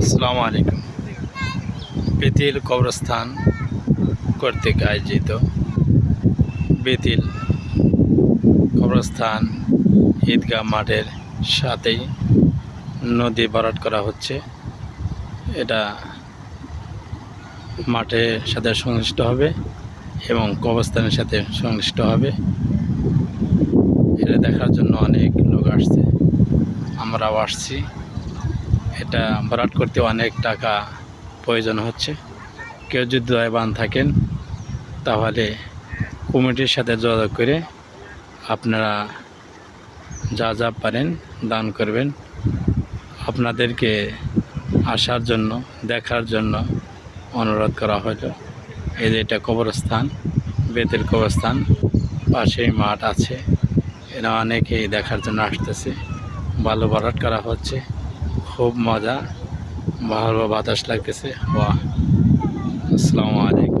আসসালামু আলাইকুম। বেতিল কবরস্থান কর্তৃক আয়োজিত বেতিল কবরস্থান ঈদগাহ মাঠের সাথেই নদী ভরাট করা হচ্ছে। এটা মাঠের সাথে সংশ্লিষ্ট হবে এবং কবরস্থানের সাথে সংশ্লিষ্ট হবে। এটা দেখার জন্য অনেক লোক আসছে। আমরাও আসছি। এটা ভরাট করতে অনেক টাকা প্রয়োজন হচ্ছে। কেউ যদি দয়বান থাকেন, তাহলে কমিটির সাথে যোগাযোগ করে আপনারা যা যা পারেন দান করবেন। আপনাদেরকে আসার জন্য, দেখার জন্য অনুরোধ করা হলো। এই যে এটা কবরস্থান, বেতের কবরস্থান, পাশেই মাঠ আছে। এরা অনেকেই দেখার জন্য আসতেছে। ভালো ভরাট করা হচ্ছে। খুব মজা। ভালো বাতাস লাগতেছে। ওয়া আসসালামু আলাইকুম।